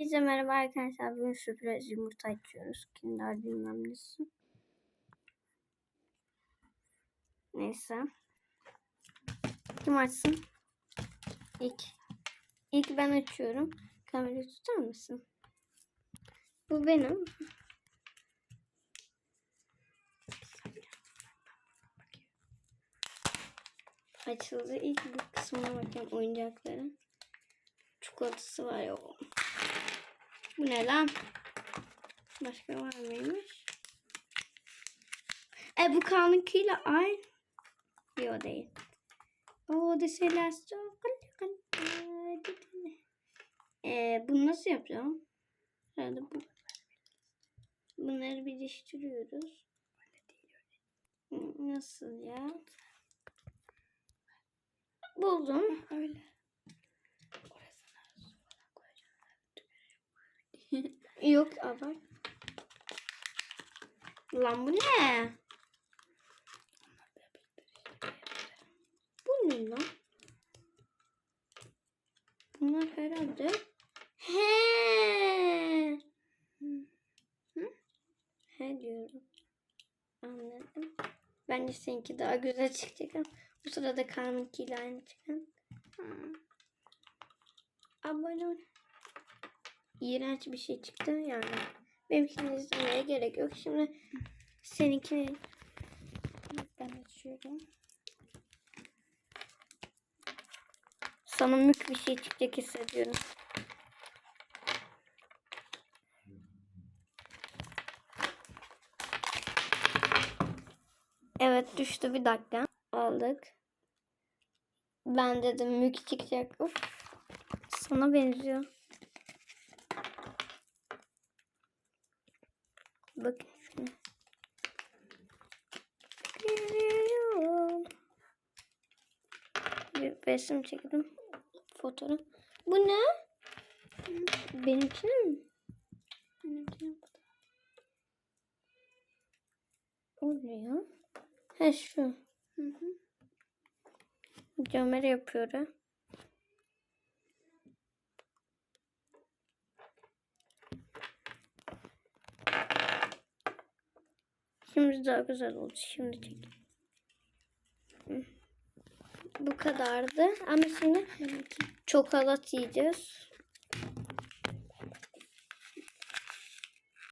Bize merhaba arkadaşlar. Bugün sürpriz yumurta açıyoruz. Kinder bilmem nesi. Neyse. Kim açsın? İlk. İlk ben açıyorum. Kamerayı tutar mısın? Bu benim. Açıldı. İlk bu kısmına bakayım oyuncakların. Çikolatası var ya. Bu ne lan? Başka var mıymış? E bu kanunkiyle aynı. Yok değil. O da şeyler çok e, bunu nasıl yapacağım? Herhalde bu. Bunları birleştiriyoruz. Nasıl ya? Buldum. Öyle. Yok abart. Lan bu ne? Bu ne lan? Bunlar herhalde. He. Hı? He diyorum. Anladım. Bence seninki daha güzel çıkacak ama bu sırada Kaan'ınkiyle aynı çıkan. Abone ol. İğrenç bir şey çıktı yani. Benimkini izlemeye gerek yok. Şimdi seninkini Ben açıyorum. sana mük bir şey çıkacak hissediyorum. Evet düştü bir dakika. Aldık. Ben dedim mük çıkacak. Uf. Sana benziyor. Bakın şuna. Geliyorum. Bir resim çektim. Fotoğraf. Bu ne? Benimki mi? Benimkini bu da. O ne ya? He şu. Hı hı. Cömeri yapıyor. Şimdi daha güzel oldu. Şimdi çek. Bu kadardı. Ama şimdi çokolat yiyeceğiz.